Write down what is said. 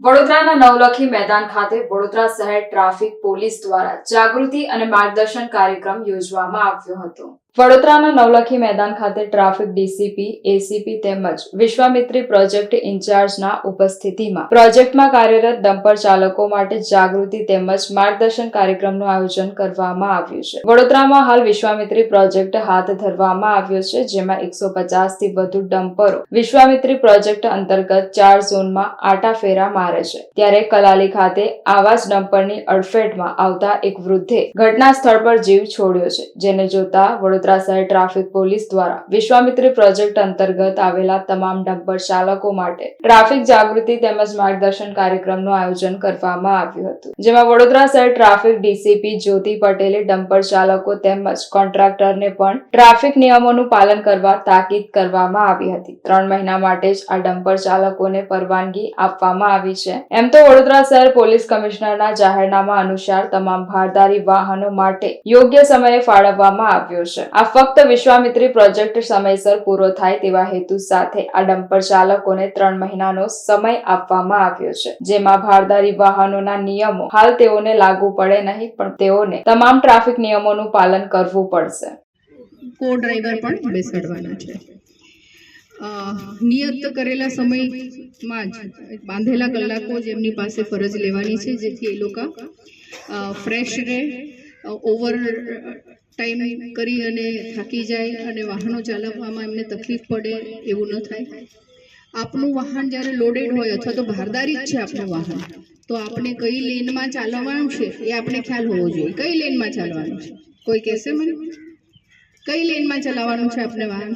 વડોદરાના નવલખી મેદાન ખાતે વડોદરા શહેર ટ્રાફિક પોલીસ દ્વારા જાગૃતિ અને માર્ગદર્શન કાર્યક્રમ યોજવામાં આવ્યો હતો. વડોદરાના નવલખી મેદાન ખાતે ટ્રાફિક ડીસીપી, એસીપી તેમજ વિશ્વામિત્રી પ્રોજેક્ટ ઇન્ચાર્જના ઉપસ્થિતિમાં પ્રોજેક્ટમાં કાર્યરત ડમ્પર ચાલકો માટે જાગૃતિ તેમજ માર્ગદર્શન કાર્યક્રમનું આયોજન કરવામાં આવ્યું છે. વડોદરામાં હાલ વિશ્વામિત્રી પ્રોજેક્ટ હાથ ધરવામાં આવ્યો છે, જેમાં એકસો પચાસથી વધુ ડમ્પરો વિશ્વામિત્રી પ્રોજેક્ટ અંતર્ગત ચાર ઝોનમાં આટાફેરા મારે છે. ત્યારે કલાલી ખાતે આવા જ ડમ્પરની અડફેટમાં આવતા એક વૃદ્ધે ઘટના સ્થળ પર જીવ છોડ્યો છે, જેને જોતા વડોદરા શહેર ટ્રાફિક પોલીસ દ્વારા વિશ્વામિત્રી પ્રોજેક્ટ અંતર્ગત આવેલા તમામ ડમ્પર ચાલકો માટે ટ્રાફિક જાગૃતિ તેમજ માર્ગદર્શન કાર્યક્રમનું આયોજન કરવામાં આવ્યું હતું. જેમાં વડોદરા શહેર ટ્રાફિક ડીસીપી જ્યોતિ પટેલે ડમ્પર ચાલકો તેમજ કોન્ટ્રાક્ટરને પણ ટ્રાફિક નિયમોનું પાલન કરવા તાકીદ કરવામાં આવી હતી. ત્રણ મહિના માટે જ આ ડમ્પર ચાલકોને પરવાનગી આપવામાં આવી છે. એમ તો વડોદરા શહેર પોલીસ કમિશનરના જાહેરનામા અનુસાર તમામ ભારદારી વાહનો માટે યોગ્ય સમયે ફાળવવામાં આવ્યો છે. આ ફક્ત વિશ્વામિત્રી પ્રોજેક્ટ સમયસર પૂરો થાય તેવા હેતુ સાથે આ ડમ્પર ચાલકોને ત્રણ મહિનાનો સમય આપવામાં આવ્યો છે. જેમાં ભારદારી વાહનોના નિયમો હાલ તેઓને લાગુ પડે નહીં, પણ તેઓને તમામ ટ્રાફિક નિયમોનું પાલન કરવું પડશે. કો ડ્રાઈવર પણ બેસાડવાના છે. નિયત કરેલા સમયમાં જ બાંધેલા કલાકો જ એમની પાસે ફરજ લેવાની છે, જેથી એ લોકો ફ્રેશ રહે ઓવર ટાઈમ કરી અને થાકી જાય અને વાહનો ચલાવવામાં એમને તકલીફ પડે એવું ન થાય. આપનું વાહન જ્યારે લોડેડ હોય અથવા તો ભારદારી જ છે આપણું વાહન, તો આપણે કઈ લેનમાં ચાલવાનું છે એ આપણે ખ્યાલ હોવો જોઈએ. કઈ લેનમાં ચાલવાનું છે? કોઈ કહેશે મને? કઈ લેનમાં ચલાવવાનું છે આપણે વાહન?